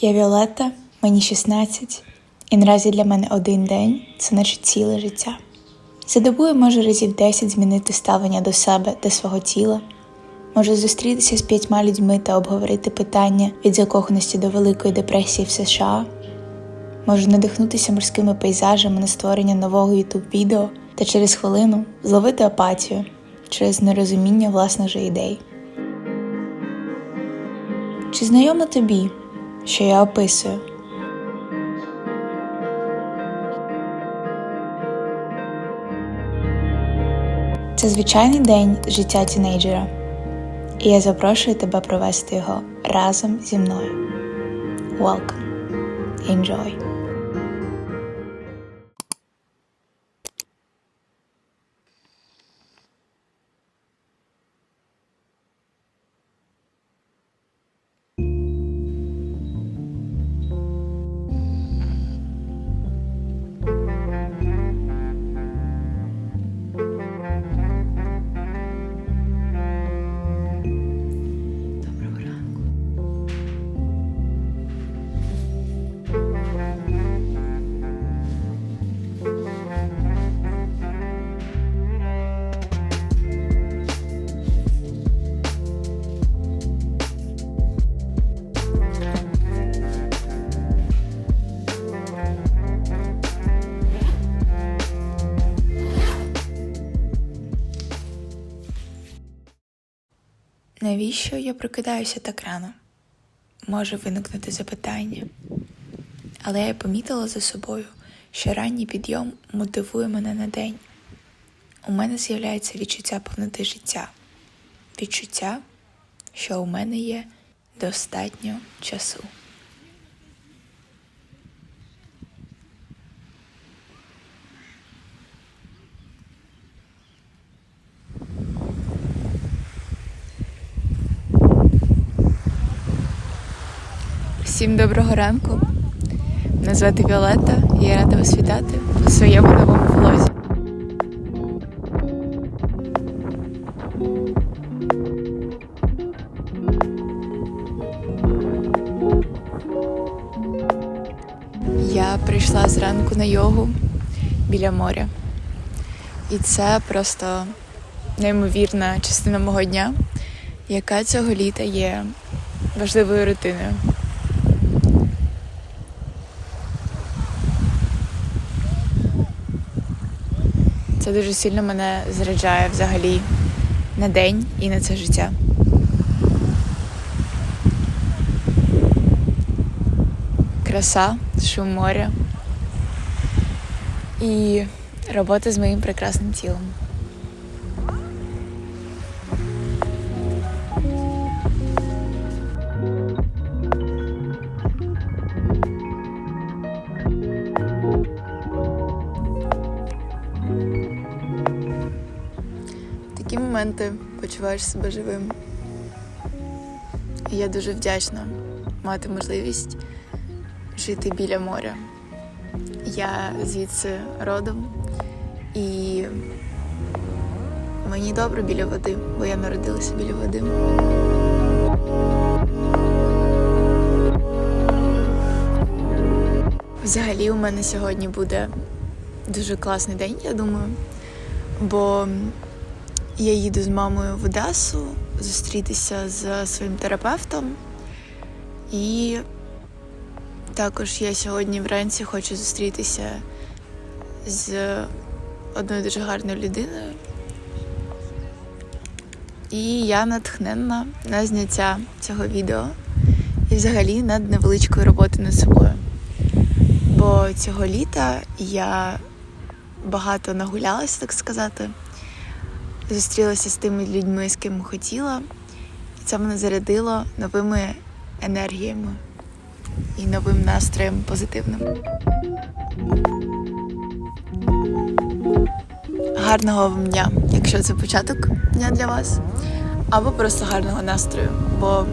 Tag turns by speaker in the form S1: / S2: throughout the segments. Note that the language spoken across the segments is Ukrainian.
S1: Я Віолетта, мені 16, і наразі для мене один день це наче ціле життя. За добу я можу разів 10 змінити ставлення до себе та свого тіла, можу зустрітися з п'ятьма людьми та обговорити питання від закоханості до Великої депресії в США, можу надихнутися морськими пейзажами на створення нового youtube відео та через хвилину зловити апатію через нерозуміння власних же ідей. Чи знайомо тобі, що я описую? Це звичайний день життя тінейджера, і я запрошую тебе провести його разом зі мною. Welcome. Enjoy. Навіщо я прокидаюся так рано? Може виникнути запитання. Але я помітила за собою, що ранній підйом мотивує мене на день. У мене з'являється відчуття повноти життя, відчуття, що у мене є достатньо часу. Всім доброго ранку. Мене звати Віолетта, і я рада вас вітати у своєму новому влозі. Я прийшла зранку на йогу біля моря. І це просто неймовірна частина мого дня, яка цього літа є важливою рутиною. Це дуже сильно мене заряджає взагалі на день і на це життя. Краса, шум моря і робота з моїм прекрасним тілом. Такі моменти почуваєш себе живим. І я дуже вдячна мати можливість жити біля моря. Я звідси родом і мені добре біля води, бо я народилася біля води. Взагалі, у мене сьогодні буде дуже класний день, я думаю, бо я їду з мамою в Одесу зустрітися з своїм терапевтом. І також я сьогодні вранці хочу зустрітися з одною дуже гарною людиною. І я натхненна на зняття цього відео і взагалі над невеличкою роботою над собою. Бо цього літа я багато нагулялася, так сказати зустрілася з тими людьми, з ким хотіла, і це мене зарядило новими енергіями і новим настроєм позитивним. Гарного вам дня, якщо це початок дня для вас, або просто гарного настрою, бо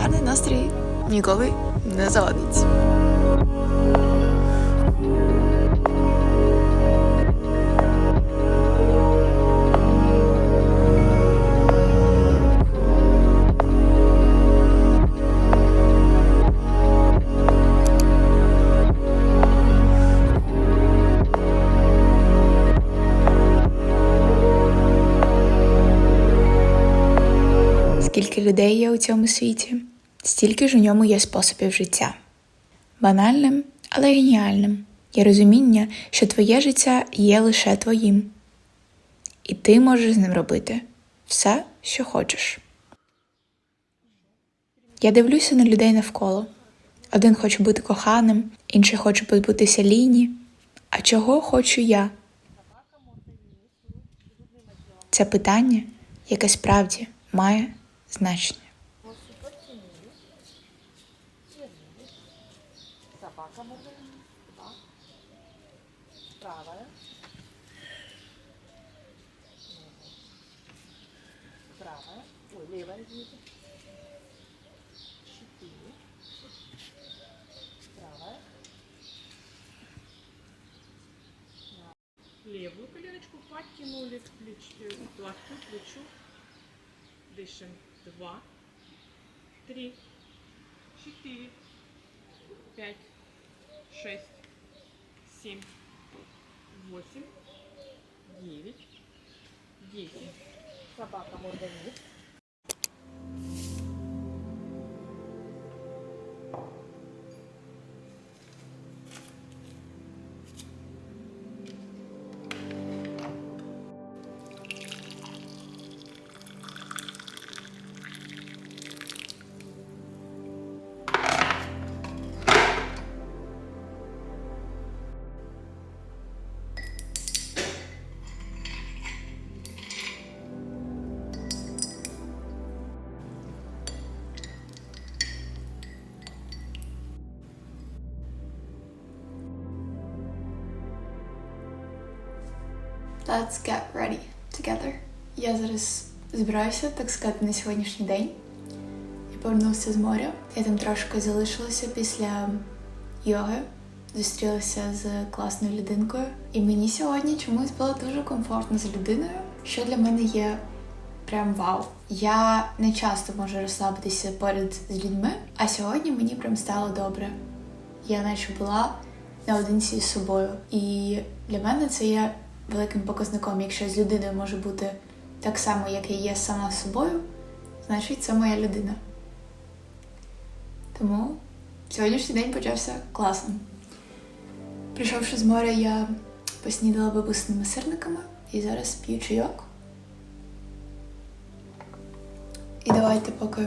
S1: гарний настрій ніколи не завадить. Людей є у цьому світі, стільки ж у ньому є способів життя. Банальним, але геніальним є розуміння, що твоє життя є лише твоїм, і ти можеш з ним робити все, що хочеш. Я дивлюся на людей навколо. Один хоче бути коханим, інший хоче позбутися ліні. А чого хочу я? Це питання, яке справді має значення.
S2: Левую коленочку подтянули к плеч- к локтю, к плечу. Дышим. Два. Три. Четыре. пять, шесть, семь, восемь, девять, десять. Собака морда
S1: Let's get ready together. Я зараз збираюся, так сказати, на сьогоднішній день. Я повернувся з моря. Я там трошки залишилася після йоги. Зустрілася з класною людинкою. І мені сьогодні чомусь було дуже комфортно з людиною, що для мене є прям вау. Я не часто можу розслабитися поряд з людьми, а сьогодні мені прям стало добре. Я наче була наодинці з собою. І для мене це є великим показником. Якщо з людиною може бути так само, як я є сама собою, значить це моя людина. Тому сьогоднішній день почався класно. Прийшовши з моря, я поснідала бабусними сирниками і зараз п'ю чайок. І давайте, поки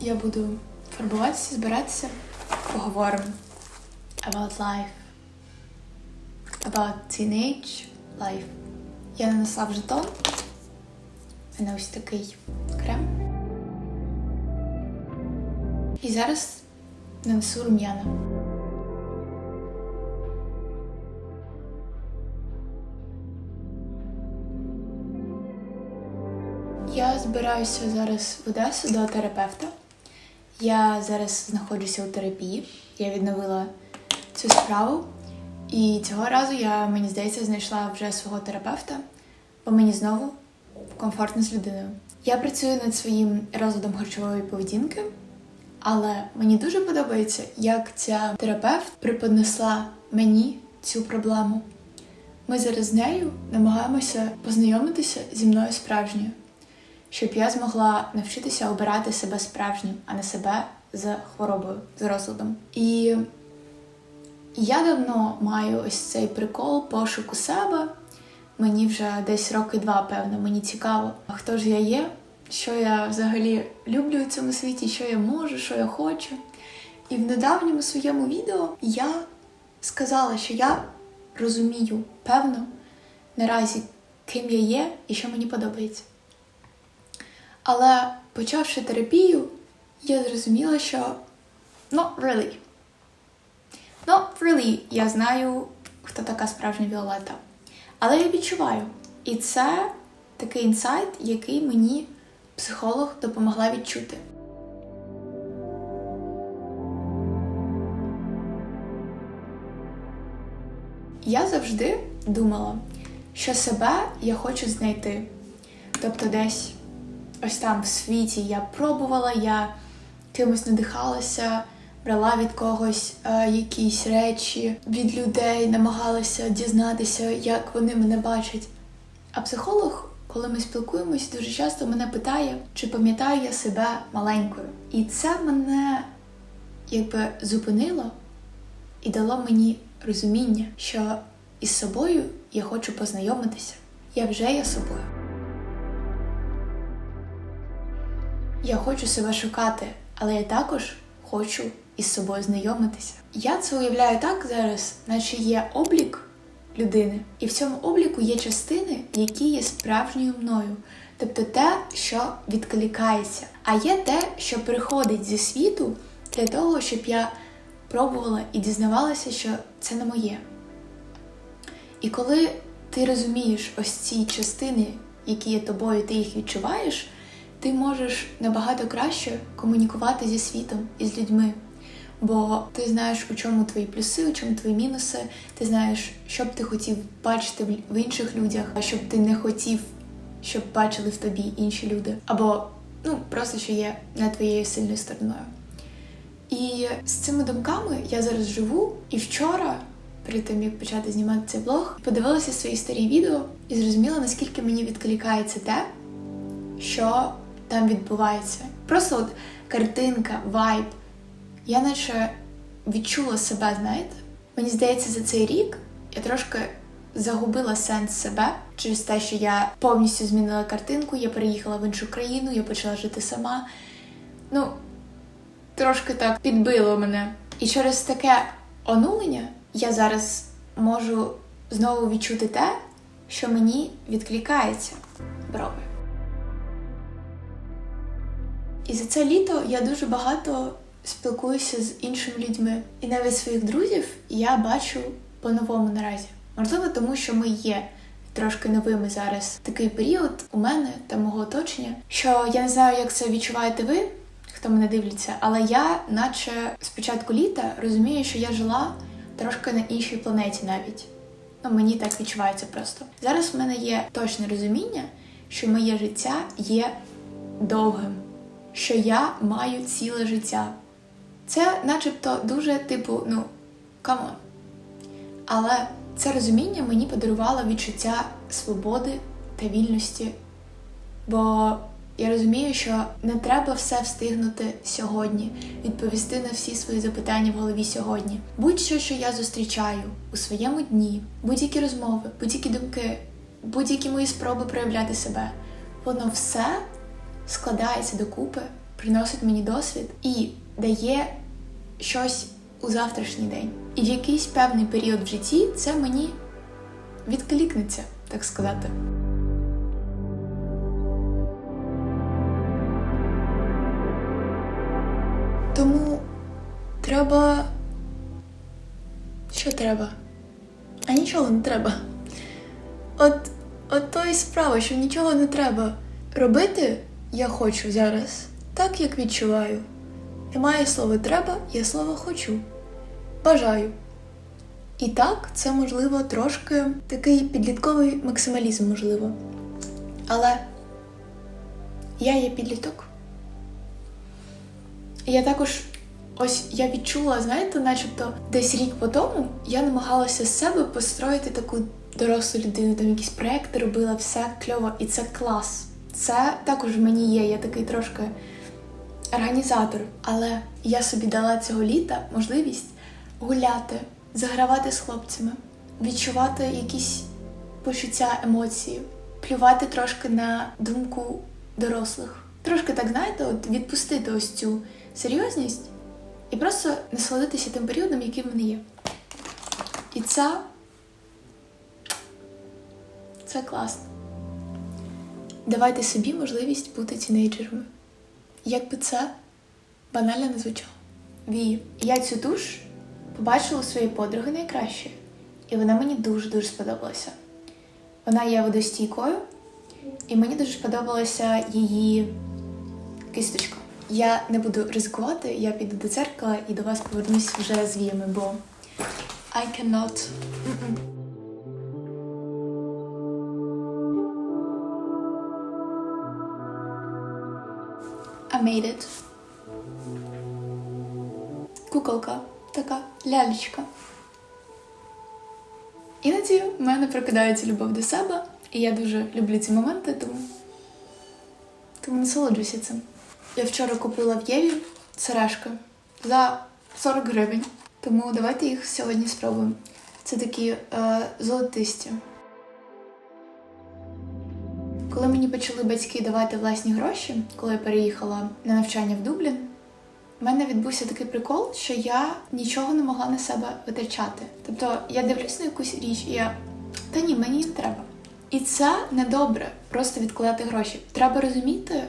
S1: я буду фарбуватися, збиратися, поговоримо about life, about teenage life. Я нанесла вже тон. У мене ось такий крем. І зараз нанесу рум'яна. Я збираюся зараз в Одесу до терапевта. Я зараз знаходжуся у терапії. Я відновила цю справу. І цього разу я, мені здається, знайшла вже свого терапевта, бо мені знову комфортно з людиною. Я працюю над своїм розладом харчової поведінки, але мені дуже подобається, як ця терапевт преподнесла мені цю проблему. Ми зараз з нею намагаємося познайомитися зі мною справжньою, щоб я змогла навчитися обирати себе справжнім, а не себе з хворобою, з розладом. І я давно маю ось цей прикол пошуку себе. Мені вже десь роки два, певно, мені цікаво, а хто ж я є, що я взагалі люблю у цьому світі, що я можу, що я хочу. І в недавньому своєму відео я сказала, що я розумію, певно, наразі, ким я є і що мені подобається. Але почавши терапію, я зрозуміла, що not really. Not really, я знаю, хто така справжня Віолета. Але я відчуваю. І це такий інсайт, який мені психолог допомогла відчути. Я завжди думала, що себе я хочу знайти. Тобто, десь ось там в світі я пробувала, я кимось надихалася, брала від когось е, якісь речі, від людей намагалася дізнатися, як вони мене бачать. А психолог, коли ми спілкуємось, дуже часто мене питає, чи пам'ятаю я себе маленькою. І це мене якби зупинило і дало мені розуміння, що із собою я хочу познайомитися. Я вже є собою. Я хочу себе шукати, але я також хочу із собою знайомитися. Я це уявляю так зараз, наче є облік людини, і в цьому обліку є частини, які є справжньою мною. Тобто те, що відкликається, а є те, що приходить зі світу для того, щоб я пробувала і дізнавалася, що це не моє. І коли ти розумієш ось ці частини, які є тобою, ти їх відчуваєш, ти можеш набагато краще комунікувати зі світом і з людьми. Бо ти знаєш, у чому твої плюси, у чому твої мінуси, ти знаєш, що б ти хотів бачити в- інших людях, а що б ти не хотів, щоб бачили в тобі інші люди. Або ну просто що є не твоєю сильною стороною. І з цими думками я зараз живу. І вчора, перед тим як почати знімати цей влог, подивилася свої старі відео і зрозуміла, наскільки мені відкликається те, що там відбувається. Просто от картинка, вайб. Я наче відчула себе, знаєте? Мені здається, за цей рік я трошки загубила сенс себе через те, що я повністю змінила картинку, я переїхала в іншу країну, я почала жити сама. Ну, трошки так підбило мене. І через таке онулення я зараз можу знову відчути те, що мені відкликається брови. І за це літо я дуже багато спілкуюся з іншими людьми. І навіть своїх друзів я бачу по-новому наразі. Можливо, тому що ми є трошки новими зараз. Такий період у мене та мого оточення, що я не знаю, як це відчуваєте ви, хто мене дивляться, але я, наче з початку літа, розумію, що я жила трошки на іншій планеті навіть. Ну, мені так відчувається просто. Зараз в мене є точне розуміння, що моє життя є довгим, що я маю ціле життя. Це начебто дуже типу, ну, камон. Але це розуміння мені подарувало відчуття свободи та вільності. Бо я розумію, що не треба все встигнути сьогодні, відповісти на всі свої запитання в голові сьогодні. Будь-що, що я зустрічаю у своєму дні, будь-які розмови, будь-які думки, будь-які мої спроби проявляти себе, воно все складається докупи, приносить мені досвід і дає щось у завтрашній день. І в якийсь певний період в житті це мені відкликнеться, так сказати. Тому треба. Що треба? А нічого не треба. От, от то і справа, що нічого не треба. Робити я хочу зараз так, як відчуваю. Немає слова треба, є слово хочу. Бажаю. І так, це можливо трошки такий підлітковий максималізм, можливо. Але я є підліток. Я також ось я відчула, знаєте, начебто десь рік по тому я намагалася з себе построїти таку дорослу людину, там якісь проекти робила, все кльово, і це клас. Це також в мені є. Я такий трошки організатор. Але я собі дала цього літа можливість гуляти, загравати з хлопцями, відчувати якісь почуття емоції, плювати трошки на думку дорослих. Трошки так, знаєте, от відпустити ось цю серйозність і просто насолодитися тим періодом, який в мене є. І це. Це класно. Давайте собі можливість бути тінейджерами. Як би це банально не звучало. Ві, я цю душ побачила у своєї подруги найкраще, і вона мені дуже-дуже сподобалася. Вона є водостійкою, і мені дуже сподобалася її кисточка. Я не буду ризикувати, я піду до дзеркала і до вас повернусь вже з віями, бо I cannot. М-м. I made it. Куколка, така лялечка. Іноді в мене прокидається любов до себе, І я дуже люблю ці моменти, тому, тому насолоджуюся цим. Я вчора купила в Єві сережки за 40 гривень, тому давайте їх сьогодні спробуємо. Це такі е, золотисті. Коли мені почали батьки давати власні гроші, коли я переїхала на навчання в Дублін, в мене відбувся такий прикол, що я нічого не могла на себе витрачати. Тобто я дивлюсь на якусь річ, і я та ні, мені не треба. І це не добре просто відкладати гроші. Треба розуміти,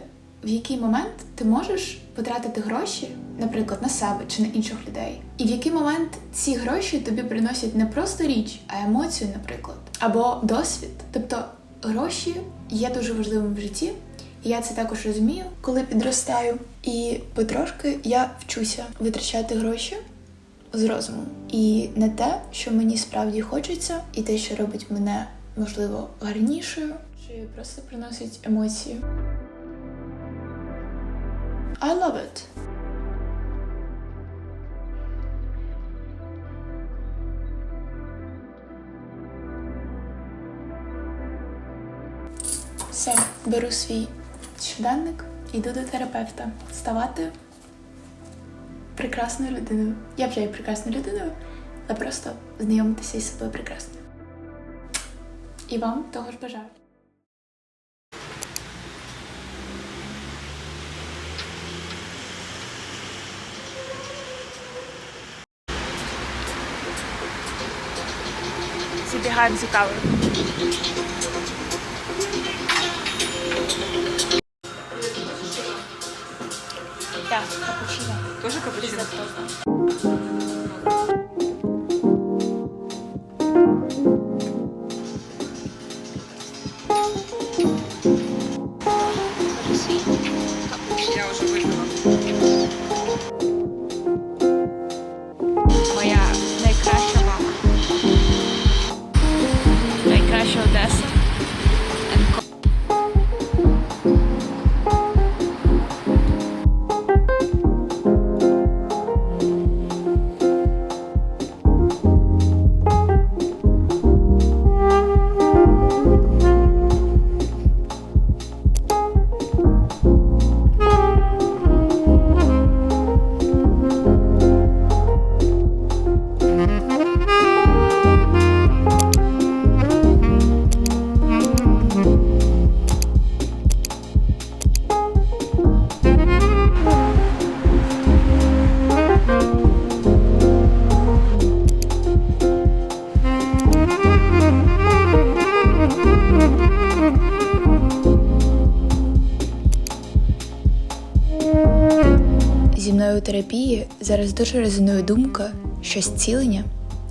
S1: в який момент ти можеш потратити гроші, наприклад, на себе чи на інших людей. І в який момент ці гроші тобі приносять не просто річ, а емоцію, наприклад, або досвід. Тобто гроші є дуже важливим в житті. І я це також розумію, коли підростаю. І потрошки я вчуся витрачати гроші з розумом. І не те, що мені справді хочеться, і те, що робить мене, можливо, гарнішою, чи просто приносить емоції. I love it. Все, беру свій щоденник, йду до терапевта. Ставати прекрасною людиною. Я вже є прекрасною людиною, але просто знайомитися із собою прекрасною. І вам того ж бажаю.
S2: Забігаємо за кавою.
S1: Капучино. Зараз дуже резонує думка, що зцілення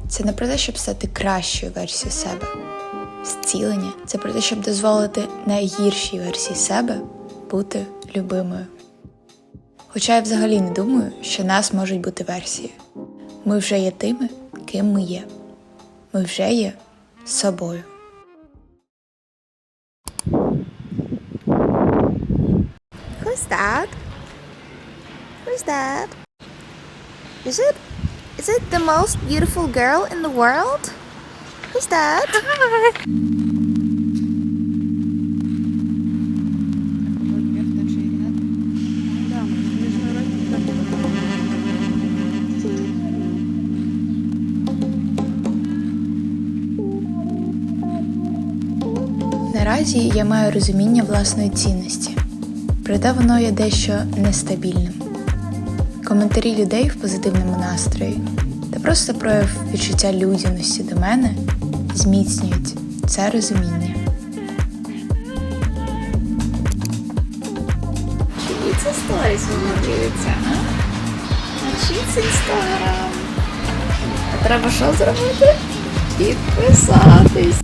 S1: це не про те, щоб стати кращою версією себе. Зцілення це про те, щоб дозволити найгіршій версії себе бути любимою. Хоча я взагалі не думаю, що нас можуть бути версії. Ми вже є тими, ким ми є. Ми вже є собою.
S3: Who's that? Who's that? Is it is it the most beautiful girl in the world? Who's that?
S1: Наразі я маю розуміння власної цінності, проте воно є дещо нестабільним. Коментарі людей в позитивному настрої та просто прояв відчуття людяності до мене зміцнюють це розуміння. Це сторіс вимовлюється, а? Чиї інстаграм? А треба що зробити? Підписатись.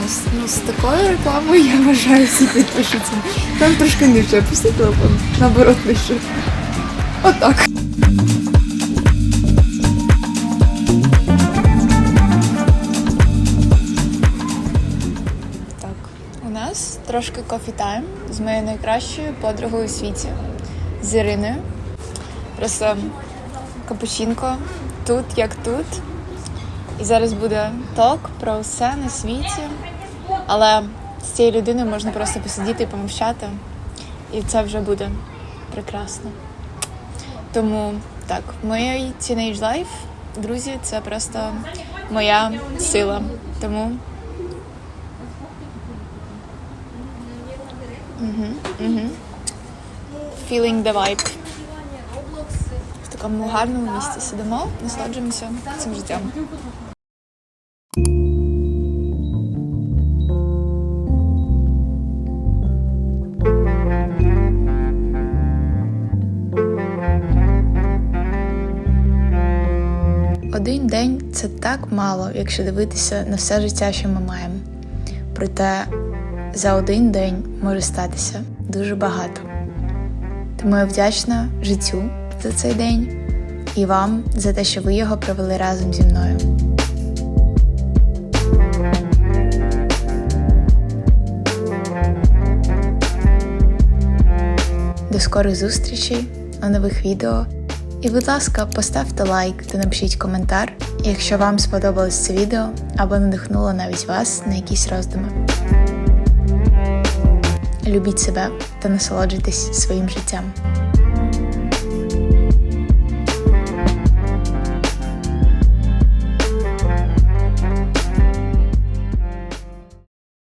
S1: Ну, з- Ну, такою рекламою я вважаю всі підпишуться. Там трошки нижче, опусти телефон. Наоборот, нижче. Отак. Так, у нас трошки кофі тайм з моєю найкращою подругою у світі з Іриною. Просто капучинко тут як тут. І зараз буде ток про все на світі.
S4: Але з цією людиною можна просто посидіти і помовчати, і це вже буде прекрасно. Тому так, моє teenage life, друзі, це просто моя сила. Тому. Угу, угу. Feeling the vibe. В такому гарному місці сидимо, насолоджуємося цим життям.
S1: Це так мало, якщо дивитися на все життя, що ми маємо. Проте за один день може статися дуже багато. Тому я вдячна життю за цей день і вам за те, що ви його провели разом зі мною. До скорих зустрічей на нових відео. І, будь ласка, поставте лайк та напишіть коментар, якщо вам сподобалось це відео або надихнуло навіть вас на якісь роздуми. Любіть себе та насолоджуйтесь своїм життям.